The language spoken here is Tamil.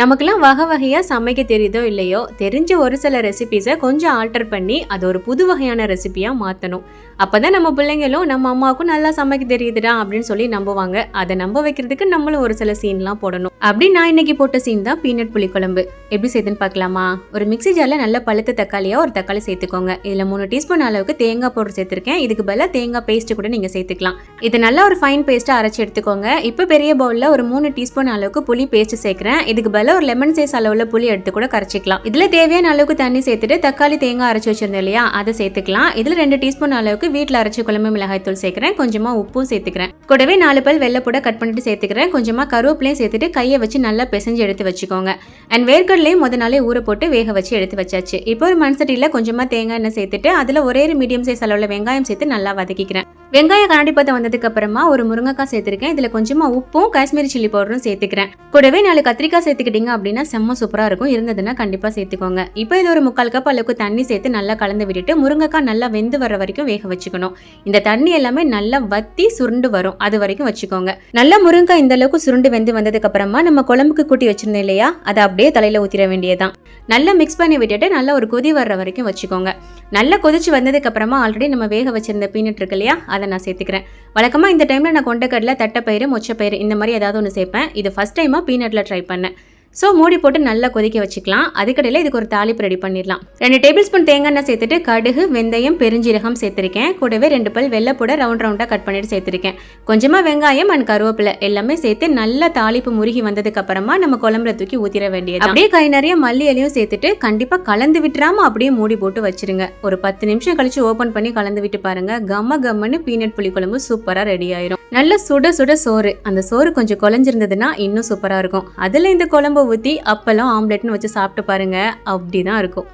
நமக்கெல்லாம் வகை வகையாக சமைக்க தெரியுதோ இல்லையோ தெரிஞ்ச ஒரு சில ரெசிபீஸை கொஞ்சம் ஆல்டர் பண்ணி அது ஒரு புது வகையான ரெசிபியாக மாற்றணும் அப்போ தான் நம்ம பிள்ளைங்களும் நம்ம அம்மாவுக்கும் நல்லா சமைக்க தெரியுதுடா அப்படின்னு சொல்லி நம்புவாங்க. அதை நம்ப வைக்கிறதுக்கு நம்மளும் ஒரு சில சீன்லாம் போடணும். அப்படி நான் இன்னைக்கு போட்ட சீன் தான் பீனட் புளிக்குழம்பு எப்படி செய்யுதுன்னு பார்க்கலாமா? ஒரு மிக்ஸி ஜாரில் நல்ல பழுத்த தக்காளியாக ஒரு தக்காளி சேர்த்துக்கோங்க. இதில் மூணு டீஸ்பூன் அளவுக்கு தேங்காய் பவுடர் சேர்த்துருக்கேன். இதுக்கு பதிலாக தேங்காய் பேஸ்ட்டு கூட நீங்கள் சேர்த்துக்கலாம். இது நல்லா ஒரு ஃபைன் பேஸ்ட்டாக அரைச்சி எடுத்துக்கோங்க. இப்போ பெரிய பவுலில் ஒரு மூணு டீஸ்பூன் அளவுக்கு புளி பேஸ்ட் சேர்க்குறேன். இதுக்கு அளவில் ஒரு லெமன் சைஸ் அளவில் புளி எடுத்து கூட கரைச்சிக்கலாம். இதில் தேவையான அளவுக்கு தண்ணி சேர்த்துட்டு தக்காளி தேங்காய் அரைச்சி வச்சிருந்தோம் இல்லையா? அதை சேர்த்துக்கலாம். இதில் ரெண்டு டீஸ்பூன் அளவுக்கு வீட்டில் அரைச்சி குழம்பு மிளகாய் தூள் சேர்க்குறேன். கொஞ்சமாக உப்பும் சேர்த்துக்கிறேன். கூடவே நாலு பல் வெள்ளைப்பூட கட் பண்ணிட்டு சேர்த்துக்கிறேன். கொஞ்சமாக கருவேப்பிலையும் சேர்த்துட்டு கையை வச்சு நல்லா பிசைஞ்சு எடுத்து வச்சுக்கோங்க. அண்ட் வேர்க்கடலையும் முத நாளே ஊற போட்டு வேக வச்சு எடுத்து வச்சாச்சு. இப்போ ஒரு மண்சட்டியில் கொஞ்சமாக தேங்காய் எண்ணெய் சேர்த்துட்டு அதில் ஒரே ஒரு மீடியம் சைஸ் அளவில் வெங்காயம் சேர்த்து நல்லா வதக்கிக்கிறேன். வெங்காயம் கண்ணாடி பதம் வந்ததுக்கு அப்புறமா ஒரு முருங்கைக்காய் சேர்த்துருக்கேன். இதில் கொஞ்சமாக உப்பும் காஷ்மீரி சில்லி பவுடரும் சேர்த்துக்கிறேன். கூடவே நாலு கத்திரிக்காய் சேர்த்துக்கிட்டீங்க அப்படின்னா செம்ம சூப்பராக இருக்கும். இருந்ததுன்னா கண்டிப்பாக சேர்த்துக்கோங்க. இப்போ இது ஒரு முக்கால் கப் அளவுக்கு தண்ணி சேர்த்து நல்லா கலந்து விட்டுட்டு முருங்கைக்காய் நல்லா வெந்து வர வரைக்கும் வேக வச்சுக்கணும். இந்த தண்ணி எல்லாமே நல்லா வத்தி சுருண்டு வரும். அது வரைக்கும் வச்சுக்கோங்க. நல்லா முருங்கைக்காய் இந்த அளவுக்கு சுருண்டு வெந்து வந்ததுக்கு அப்புறமா நம்ம குழம்புக்கு கூட்டி வச்சிருந்தோம் இல்லையா? அதை அப்படியே தலையில ஊத்திர வேண்டியதுதான். நல்லா மிக்ஸ் பண்ணி விட்டுட்டு நல்லா ஒரு கொதி வர்ற வரைக்கும் வச்சுக்கோங்க. நல்லா கொதிச்சு வந்ததுக்கு அப்புறமா ஆல்ரெடி நம்ம வேக வச்சிருந்த பீனட் இருக்கு இல்லையா? அதை நான் சேர்த்துக்கிறேன். வழக்கமாக இந்த டைமில் நான் கொண்டக்கடலை தட்டைப்பயிறு மொச்சப்பயிறு இந்த மாதிரி ஏதாவது ஒன்று சேர்ப்பேன். இது ஃபஸ்ட் டைமாக பீனட்டில் ட்ரை பண்ணேன். ஸோ மூடி போட்டு நல்லா கொதிக்க வச்சுக்கலாம். அதுக்கடையில் இதுக்கு ஒரு தாளிப்பு ரெடி பண்ணிடலாம். ரெண்டு டேபிள் ஸ்பூன் தேங்காய் எண்ணெய் சேர்த்துட்டு கடுகு வெந்தயம் பெருஞ்சீரகம் சேர்த்துருக்கேன். கூடவே ரெண்டு பல் வெள்ளைப்பூட ரவுண்ட் ரவுண்டாக கட் பண்ணிட்டு சேர்த்துருக்கேன். கொஞ்சமாக வெங்காயம் அண்ட் கருவேப்பிலை எல்லாமே சேர்த்து நல்லா தாளிப்பு முருகி வந்ததுக்கு அப்புறமா நம்ம குழம்புல தூக்கி ஊத்திர வேண்டியது அப்படியே கை நிறைய மல்லி இலையும் சேர்த்துட்டு கண்டிப்பாக கலந்து விட்டுறாம அப்படியே மூடி போட்டு வச்சிருங்க. ஒரு பத்து நிமிஷம் கழிச்சு ஓப்பன் பண்ணி கலந்து விட்டு பாருங்க. கம்ம கம்மன்னு பீனட் புளிக்குழம்பு சூப்பராக ரெடி ஆயிரும். நல்ல சுட சுட சோறு. அந்த சோறு கொஞ்சம் குழஞ்சிருந்ததுன்னா இன்னும் சூப்பராக இருக்கும். அதில் இந்த குழம்பு ஊற்றி அப்பளம் ஆம்லெட்னு வச்சு சாப்பிட்டு பாருங்க. அப்படி தான் இருக்கும்.